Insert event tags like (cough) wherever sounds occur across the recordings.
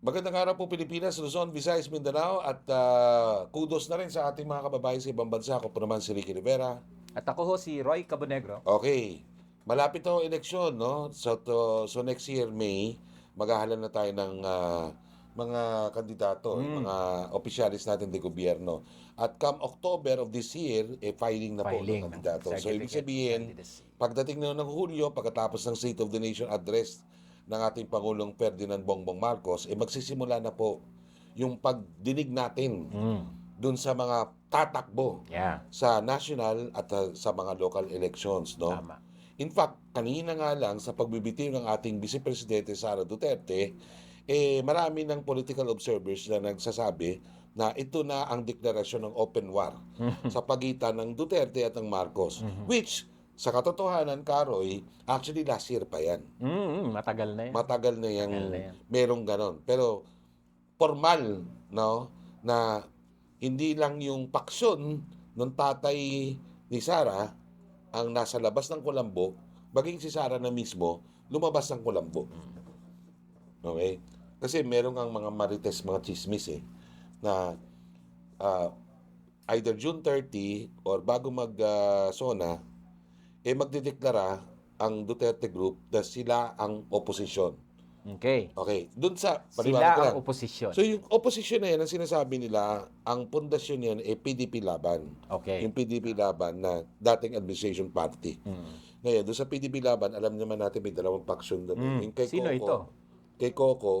Magandang araw po Pilipinas, Luzon, Visayas, Mindanao at ah, kudos na rin sa ating mga kababayan sa ibang bansa. Ako po naman si Ricky Rivera. At ako ho si Roy Cabonegro. Okay, malapit na eleksyon, no? So, to, so next year, May, maghahalan na tayo ng ah, mga kandidato, Mm. mga opisyalis natin de gobyerno. At come October of this year, eh, filing na po ng Filing ng kandidato. So, ibig sabihin. Pagdating na ng Hulyo, pagkatapos ng State of the Nation address ng ating Pangulong Ferdinand Bongbong Marcos, eh magsisimula na po yung pagdinig natin Mm. dun sa mga tatakbo Yeah, sa national at uh, sa mga local elections, no? tama. In fact, kanina nga lang sa pagbibitiw ng ating Vice Presidente Sara Duterte, eh marami ng political observers na nagsasabi na ito na ang deklarasyon ng open war sa pagitan ng Duterte at ng Marcos, which sa katotohanan, Karoy, actually last year pa yan. Mm, matagal na yan. Matagal na yung Matagal na yan. merong ganon. Pero formal, no, na hindi lang yung paksyon ng tatay ni Sara ang nasa labas ng kulambo, baging si Sara na mismo lumabas ng kulambo. Okay? Kasi meron kang mga marites, mga chismis eh, na ah, either June 30 or bago mag-sona, eh magdideklara ang Duterte Group na sila ang opposition. Okay. Okay, dun sa Sila ang oposisyon. So yung opposition na yan, ang sinasabi nila, ang pundasyon yan ay PDP Laban. Okay. Yung PDP Laban na dating administration party. Mm. Ngayon, doon sa PDP Laban, alam naman natin may dalawang faction doon. Mm. Yung kay Sino Coco, ito? Kay Coco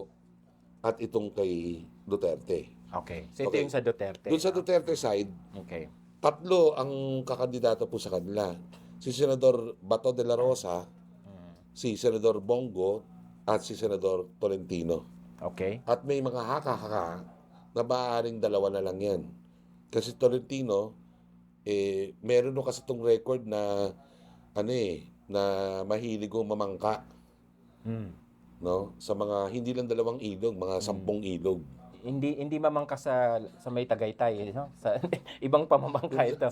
at itong kay Duterte. Okay. So ito Okay. yung sa Duterte. Doon sa Duterte side, Okay. tatlo ang kakandidato po sa kanila. Si Senador Bato de la Rosa, Mm. si Senador Bongo, at si Senador Tolentino. Okay. At may mga haka-haka na maaaring dalawa na lang yan. Kasi Tolentino, eh, meron no kasi itong record na, ano eh, na mahilig kong mamangka, Mm. no? Sa mga, hindi lang dalawang ilog, mga sampung ilog. Hindi hindi mamangka sa sa may Tagaytay, eh, no? Sa (laughs) ibang pamamangka ito.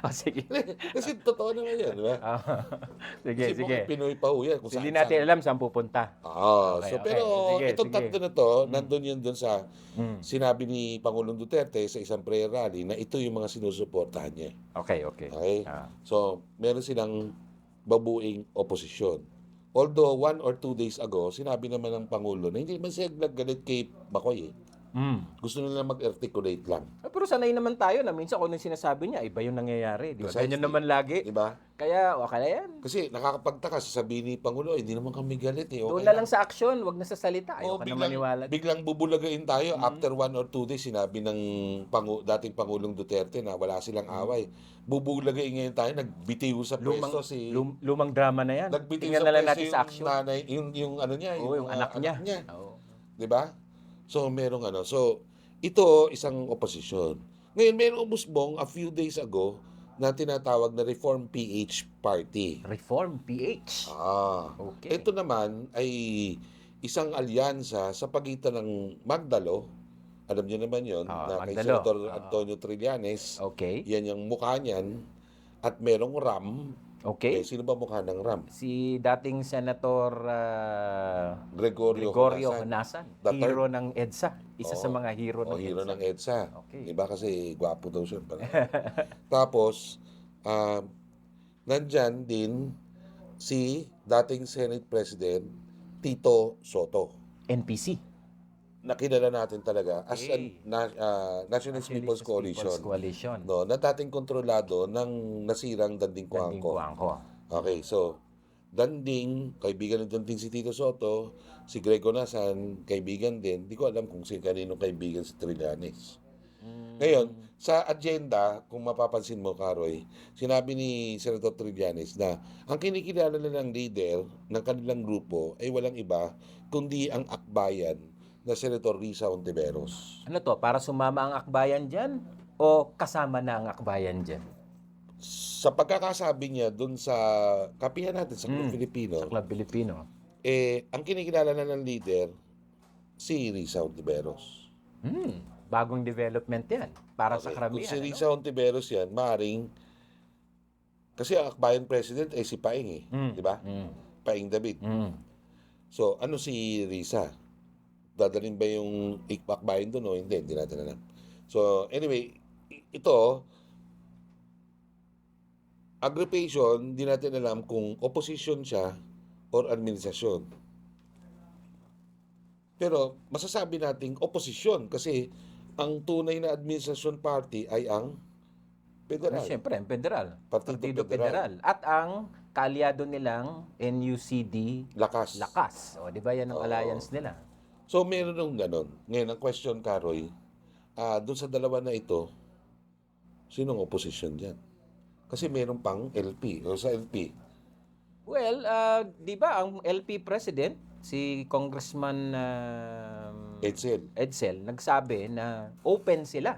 O (laughs) sige. kasi totoo naman yan, di ba? Ah, (laughs) sige, Kasi sige. Pinoy pa ho yan. Kung Hindi saan- natin saan. alam saan pupunta. Ah, Okay, so okay. pero Sige, itong sige. tatlo na to, nandun yun dun sa Mm. sinabi ni Pangulong Duterte sa isang prayer rally na ito yung mga sinusuportahan niya. Okay, okay. Okay? Ah. So, meron silang babuing oposisyon. Although one or two days ago, sinabi naman ng Pangulo na hindi naman siya naggalit kay Bacoy eh. Mm. Gusto nila mag-articulate lang. Eh, Pero sanay naman tayo na minsan kung ano yung sinasabi niya, iba yung nangyayari. Di ba? Precisely. Ganyan naman lagi. Di ba? Kaya, okay na yan. Kasi nakakapagtaka, sasabihin ni Pangulo, "Eh, hindi naman kami galit eh. Okay Doon na lang sa action, wag na sa salita. O, Ayaw ka na biglang, maniwala. biglang bubulagain tayo after one or two days sinabi ng pangu, dating Pangulong Duterte na wala silang away. Bubulagain ngayon tayo, nagbitiw sa Lumang, pwesto si... lum- lumang drama na yan. nagbitiw Tingnan sa na lang pwesto natin yung sa action. Nanay, yung, yung ano niya, Oo, yung anak niya. Oo. Di ba? So, merong ano. So, ito, isang oposisyon. Ngayon, merong umusbong a few days ago na tinatawag na Reform PH Party. Reform PH. Ah. Okay. Ito naman ay isang alyansa sa pagitan ng Magdalo. Alam niyo naman yon Ah, na kay Magdalo. Senator Ah. Antonio Trillanes. Okay. Yan yung mukha niyan. At merong RAM. Okay. Eh, sino ba mukha ng RAM? Si dating Senator ah, Gregorio, Gregorio Honasan. Honasan. Hero ng EDSA. Isa Oo. sa mga hero O ng hero EDSA. ng EDSA. Okay. Diba kasi gwapo daw siya. Pala. (laughs) Tapos, ah, nandyan din si dating Senate President Tito Soto. NPC. Nakilala natin talaga as a Okay. na, ah, Nationalist People's Coalition. People's Coalition. No, na dating kontrolado ng nasirang Danding Danding Kuangko. Kuangko. Okay, so Danding, kaibigan ng Danding si Tito Soto, si Grego Nasan, kaibigan din. Di ko alam kung si kanino kaibigan si Trillanes. Mm. Ngayon, sa agenda, kung mapapansin mo, Karoy, sinabi ni Senator Trillanes na ang kinikilala nilang leader ng kanilang grupo ay walang iba kundi ang akbayan na Senator Risa Ontiveros. Ano to? Para sumama ang akbayan dyan? O kasama na ang akbayan dyan? Sa pagkakasabi niya dun sa kapihan natin sa Club Mm. Filipino, Sa Club Filipino. eh, ang kinikilala na ng leader, si Risa Ontiveros. Hmm. Bagong development yan. Para sa. Kung si ano? Risa Ontiveros yan, maring kasi ang akbayan president ay si Paing eh. Mm. Di ba? Mm. Paing David. Mm. So, ano si Risa? Dadalhin ba yung ikpakbayin doon o hindi, hindi natin alam. So, anyway, ito, aggravation, hindi natin alam kung opposition siya or administrasyon. Pero masasabi nating opposition kasi ang tunay na administrasyon party ay ang federal. Siyempre, ang federal. Partido Partido Federal. Federal. At ang kaalyado nilang NUCD Lakas. Lakas. O, di ba yan ang Oo. alliance nila? So meron nung ganon. Ngayon ang question, Karoy, ah doon sa dalawa na ito, sinong opposition dyan? Kasi meron pang LP. O sa LP, Well, ah, di ba ang LP president, si Congressman um, Edsel. Edsel, nagsabi na open sila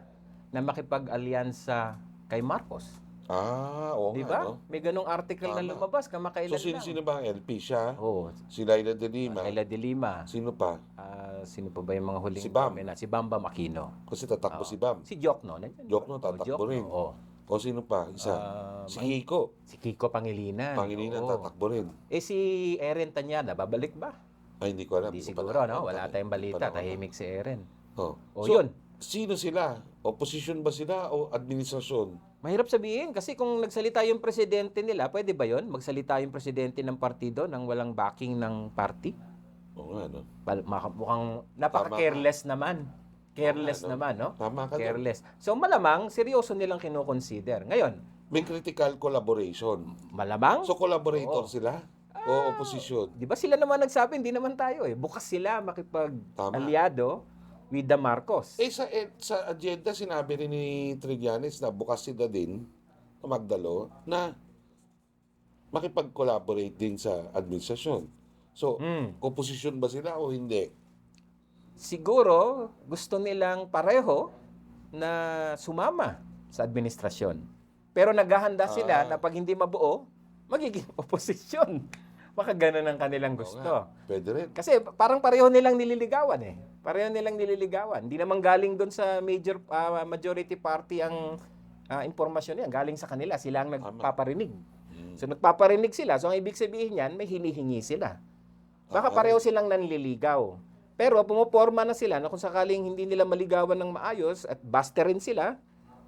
na makipag-alyansa kay Marcos. Ah, oo Di nga, ba? no? May ganong article na Tama. lumabas kamakailan So sino, lang. sino ba ang LP? Siya, Oh, si Laila de Lima, Ayla de Lima. sino pa? Ah, sino pa ba yung mga huling Si Bam. na? Si Bamba Aquino. Kasi tatakbo Oo. si Bam. Si Jokno. Nandiyan. Jokno, Oh, tatakbo rin. Oo. O sino pa? Isa. Ah, si Kiko. si Kiko Pangilinan. Pangilinan, Oo. tatakbo rin. Eh si Eren Tanyana, babalik ba? Ay, hindi ko alam. Hindi Hindi ko siguro, no? Wala tayong balita. Tahimik si Eren. Oh. O So, yun. Sino sila? Opposition ba sila o administrasyon? Mahirap sabihin kasi kung nagsalita yung presidente nila, pwede ba yon Magsalita yung presidente ng partido nang walang backing ng party? Oo nga, no? Mukhang napaka-careless naman. Careless no? naman, no? Tama ka doon. Careless. So malamang, seryoso nilang kinoconsider. Ngayon, May critical collaboration. malamang, So, collaborator Oo. sila? O opposition? di ba sila naman nagsabi, hindi naman tayo eh. Bukas sila Tama. makipag-aliado with the Marcos. Eh, sa, eh, sa agenda, sinabi rin ni Trillanes na bukas sila din, o Magdalo, na makipag-collaborate din sa administrasyon. So, Hmm. opposition ba sila o hindi? Siguro, gusto nilang pareho na sumama sa administrasyon. Pero naghahanda sila Ah. na pag hindi mabuo, magiging (laughs) oposisyon. Baka ganun ang kanilang Oo gusto. nga, Pwede rin. Kasi parang pareho nilang nililigawan eh. Pareho nilang nililigawan. Hindi naman galing doon sa major ah, majority party ang ah, impormasyon niyan. Galing sa kanila. Sila ang nagpaparinig. Mm. So nagpaparinig sila. So ang ibig sabihin niyan, may hinihingi sila. Baka Tama pareho silang nanliligaw. Pero pumoporma na sila na kung sakaling hindi nila maligawan ng maayos at basta rin sila,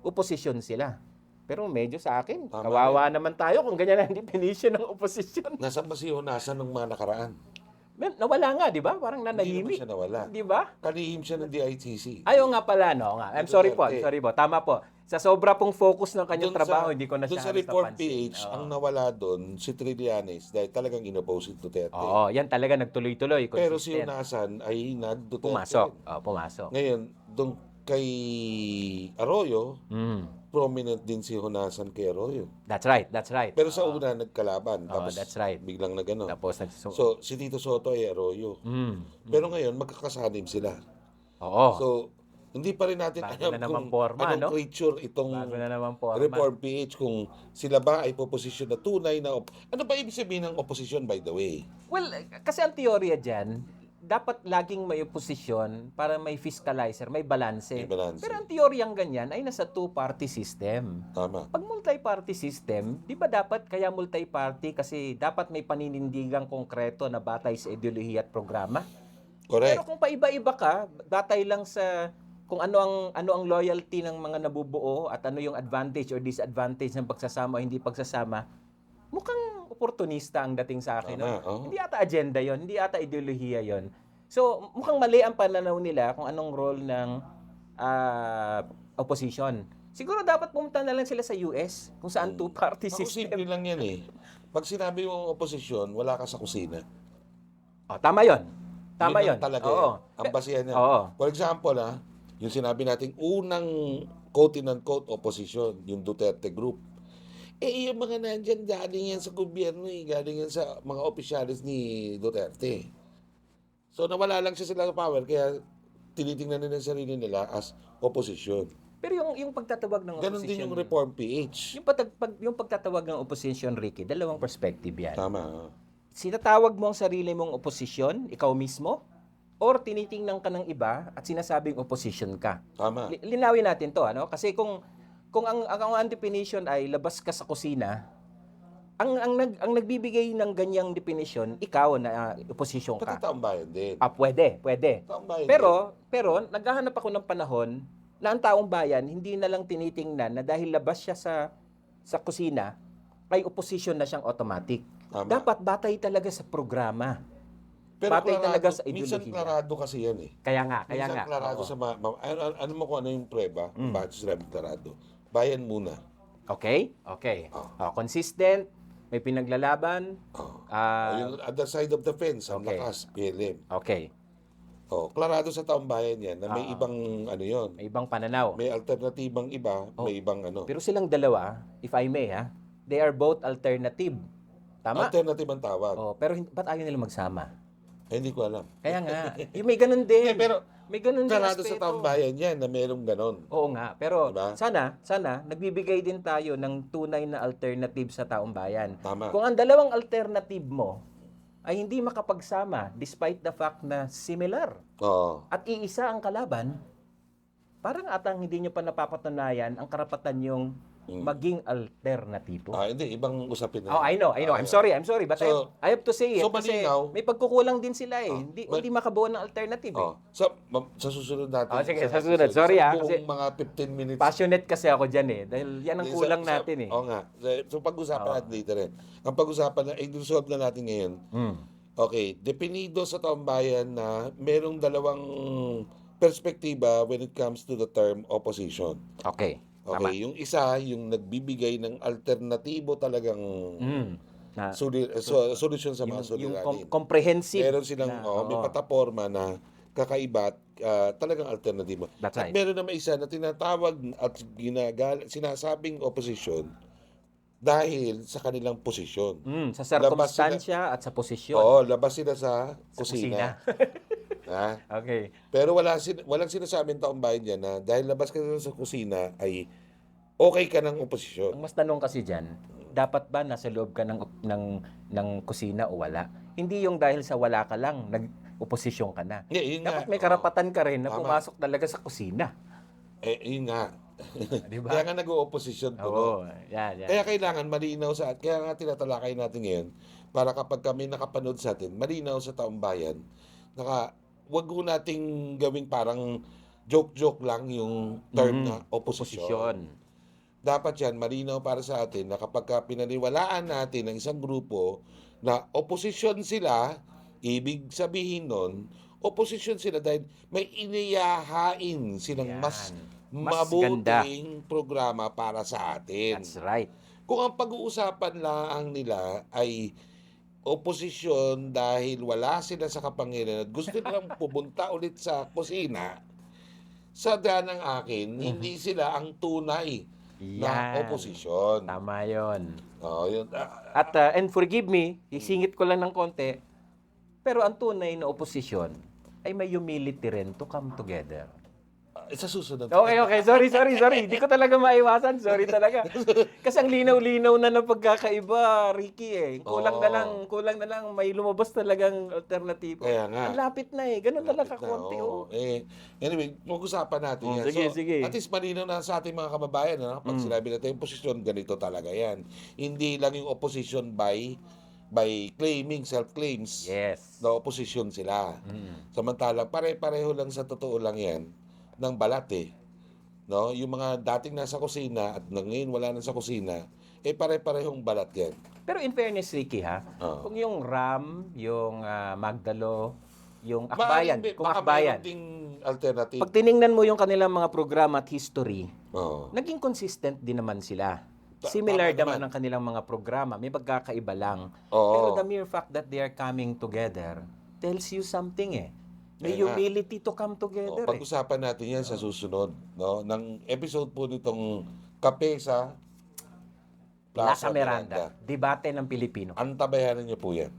oposisyon sila. Pero medyo sa akin, Tama kawawa naman tayo kung ganyan ang (laughs) definition ng oposisyon. Nasa ba si Honasan nung mga nakaraan? Men, Nawala nga, di ba? Parang Hindi nanahimik. siya nawala. Di ba? Kalihim siya ng DITC. Ayaw nga pala, no? Nga. I'm sorry po, I'm sorry po. Tama po. Sa sobra pong focus ng kanyang Doon trabaho, sa- hindi ko na siya sa Report napansin. PH, Oo. ang nawala doon, si Trillanes, dahil talagang inoppose si Duterte. Oo, yan talaga nagtuloy-tuloy. Pero si consistent. Honasan ay nag-Duterte. Pumasok. Oh, pumasok. Ngayon, doon kay Arroyo, Mm. prominent din si Honasan kay Arroyo. That's right, that's right. Pero sa Oo. una, nagkalaban. Oo, Tapos that's right. biglang nagano. Tapos nagsusunod. So, si Tito Soto ay Arroyo. mm. Pero ngayon, magkakasanim sila. Oo. So, hindi pa rin natin Bago alam na kung forma, anong no? creature itong Bago na naman. Reform PH, kung sila ba ay proposition na tunay na... op- ano ba ibig sabihin ng opposition, by the way? Well, kasi ang teorya dyan, dapat laging may oposisyon para may fiscalizer, may balanse. May balanse. Pero ang teoryang ganyan ay nasa two-party system. Tama. Pag multi-party system, di ba dapat kaya multi-party kasi dapat may paninindigang konkreto na batay sa ideolohiya at programa? Pero Correct. kung paiba-iba ka, batay lang sa kung ano ang ano ang loyalty ng mga nabubuo at ano yung advantage or disadvantage ng pagsasama o hindi pagsasama, mukhang oportunista ang dating sa akin. Tama, oh. Hindi ata agenda yon, hindi ata ideolohiya yon. So, mukhang mali ang pananaw nila kung anong role ng ah, opposition. Siguro dapat pumunta na lang sila sa US kung saan Hmm. two-party Ako system. simple lang yan eh. Pag sinabi mong opposition, wala ka sa kusina. Oh, tama yon. Tama Yun yon. lang talaga Oo. yan. Ang basihan niya. Oo. For example, ah, yung sinabi nating unang quote-unquote opposition, yung Duterte Group. Eh, yung mga nandyan, galing yan sa gobyerno eh. Galing yan sa mga opisyalis ni Duterte. So, nawala lang siya sila sa power, kaya tinitingnan nila sarili nila as opposition. Pero yung yung pagtatawag ng Ganon opposition. din yung Reform PH. Yung, patag, pag, yung pagtatawag ng opposition, Ricky, dalawang perspective yan. Tama. Sinatawag mo ang sarili mong opposition, ikaw mismo, or tinitingnan ka ng iba at sinasabing opposition ka. Tama. Li- linawin natin to, ano? Kasi kung kung ang, ang, ang definition ay labas ka sa kusina, ang ang nag ang nagbibigay ng ganyang definition, ikaw na uh, oposisyon Pati ka. taong bayan din. Ah, pwede, pwede. Taong bayan Pero pero naghahanap ako ng panahon na ang taong bayan hindi na lang tinitingnan na dahil labas siya sa sa kusina ay opposition na siyang automatic. din. Tama. Dapat batay talaga sa programa. Pero batay klarado- talaga sa Minsan ideolohiya. klarado kasi yan eh. Kaya nga, kaya minsan nga. klarado oo. sa ma- ma- ano, ano, mo kung ano yung prueba? Mm. Bakit sinabi klarado? Bayan muna. Okay? Okay. Oh. Oh, consistent, may pinaglalaban. Oh. ah, yung other side of the fence, ang okay. lakas, PLM. okay. Oh, klarado sa taong bayan yan na may Ah. ibang ano yon. May ibang pananaw. May alternatibang iba, Oh. may ibang ano. Pero silang dalawa, if I may ha, they are both alternative. Tama? Alternative ang tawag. Oh, pero hin- ba't ayaw nila magsama? Eh, hindi ko alam. Kaya nga, yung may ganun (laughs) din. Eh, pero may ganun din Klarado sa taong bayan yan na merong ganon. Oo nga, pero Diba? sana, sana, nagbibigay din tayo ng tunay na alternative sa taong bayan. Tama. Kung ang dalawang alternative mo ay hindi makapagsama despite the fact na similar Oo. at iisa ang kalaban, parang atang hindi nyo pa napapatunayan ang karapatan yung. Maging alternatibo. Ah, hindi, ibang usapin na. Oh, I know, I know. I'm sorry, I'm sorry, but I, So- I have to say it so kasi malinaw- may pagkukulang din sila eh. Oh, hindi, ma- hindi makabuo ng alternative eh. Oh, sa, ma- sa susunod natin. Oh, sige, sa susunod. Sorry, ah, kasi- mga 15 minutes. Passionate kasi ako dyan eh. Dahil yan ang Sa- kulang sa- natin eh. Oo nga. So, pag-usapan natin dito rin. Ang pag-usapan na, i-resolve na natin ngayon. Mm. Okay, definido sa taong bayan na merong dalawang perspektiba when it comes to the term opposition. Okay. Okay, Tama. yung isa, yung nagbibigay ng alternatibo talagang Mm. Na, soli- so, solusyon sa mga yung, yung com- comprehensive. Meron silang na- oh, may oo. plataforma na kakaiba at ah, talagang alternatibo. That's At right. meron naman isa na tinatawag at ginagal, sinasabing opposition dahil sa kanilang posisyon. Mm, sa circumstansya at sa posisyon. Oo, labas sila sa Sa kusina. (laughs) ha? okay. Pero wala sin walang sinasabing taong bayan dyan na dahil labas ka sa kusina ay okay ka ng oposisyon. Ang mas tanong kasi diyan, dapat ba nasa loob ka ng ng ng kusina o wala? Hindi yung dahil sa wala ka lang nag-oposisyon ka na. Yeah, yun nga. Dapat may Oo. karapatan ka rin na Tama. pumasok talaga sa kusina. Eh, yun nga. Di ba? Kaya nga nag-oposisyon to. no? Oo, yan, yan. Kaya kailangan malinaw sa at kaya nga tinatalakay natin ngayon para kapag kami nakapanood sa atin, malinaw sa taong bayan. Naka, wag ko nating gawing parang joke-joke lang yung term Mhm. na opposition. Posisyon. Dapat yan malinaw para sa atin na kapag ka pinaniwalaan natin ng isang grupo na opposition sila, ibig sabihin nun, opposition sila dahil may iniyahain silang Yan. mas, Mas ganda. mabuting programa para sa atin. That's right. Kung ang pag-uusapan lang nila ay oposisyon dahil wala sila sa kapangyarihan at gusto nilang (laughs) pumunta ulit sa kusina, sa ng akin, hindi sila ang tunay na Yan. oposisyon. Tama yon. Oh, yun. Ah, At uh, and forgive me, isingit ko lang ng konti. Pero ang tunay na oposisyon ay may humility rin to come together. Sa susunod. Okay, okay. Sorry, sorry, sorry. Hindi ko talaga maiwasan. Sorry (laughs) talaga. Kasi ang linaw-linaw na ng pagkakaiba, Ricky eh. Kulang na Oo. lang, kulang na lang. May lumabas talagang alternatibo. Kaya nga. Ang lapit na eh. Ganun na lang Lapit na, kakonti. oo. Oh. Eh, anyway, mag-usapan natin Oh, yan. sige, so, sige. At least malinaw na sa ating mga kababayan, ano? pag Mm. sinabi natin yung posisyon, ganito talaga yan. Hindi lang yung opposition by by claiming self-claims Yes. na opposition sila. Mm. Samantalang pare-pareho lang sa totoo lang yan ng balat eh. No? Yung mga dating nasa kusina at ngayon wala na sa kusina, eh pare-parehong balat yan. Pero in fairness, Ricky ha, Oo. kung yung RAM, yung ah, Magdalo, yung Maaaring Akbayan, may- kung baka Akbayan, mayroon ding alternative. pag tiningnan mo yung kanilang mga programa at history, Oo. naging consistent din naman sila. Ta- Similar tama naman naman. ang kanilang mga programa. May pagkakaiba lang. Oo. Pero the mere fact that they are coming together tells you something eh. May Kaya humility to come O, together eh. pag-usapan natin yan sa susunod, no? Ng episode po nitong Kape sa La Plaza Cameranda, debate ng Pilipino. Antabayanan niyo po yan.